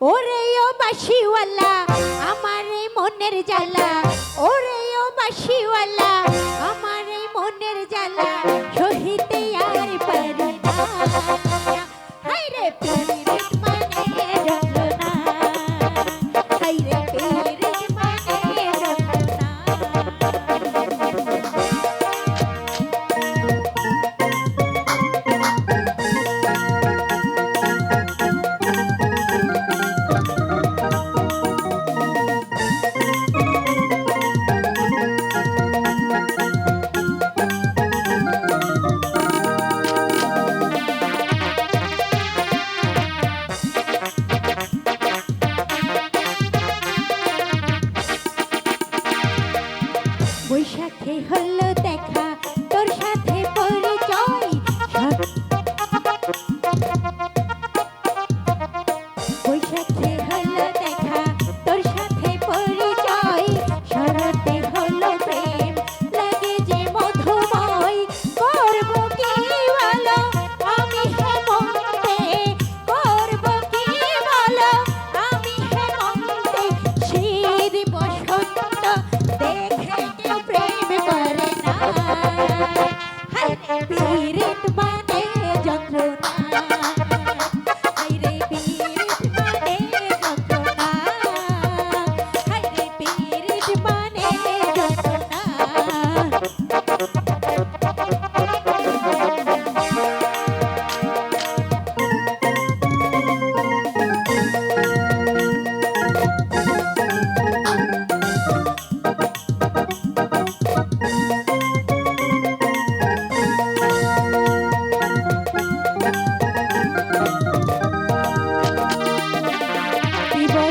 ওরে ও বাসিওয়ালা আমার এই মনের জ্বালা। ওরে ও বাসিওয়ালা আমার এই মনের জ্বালা। বৈশাখে হলো দেখা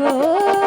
ঘোষ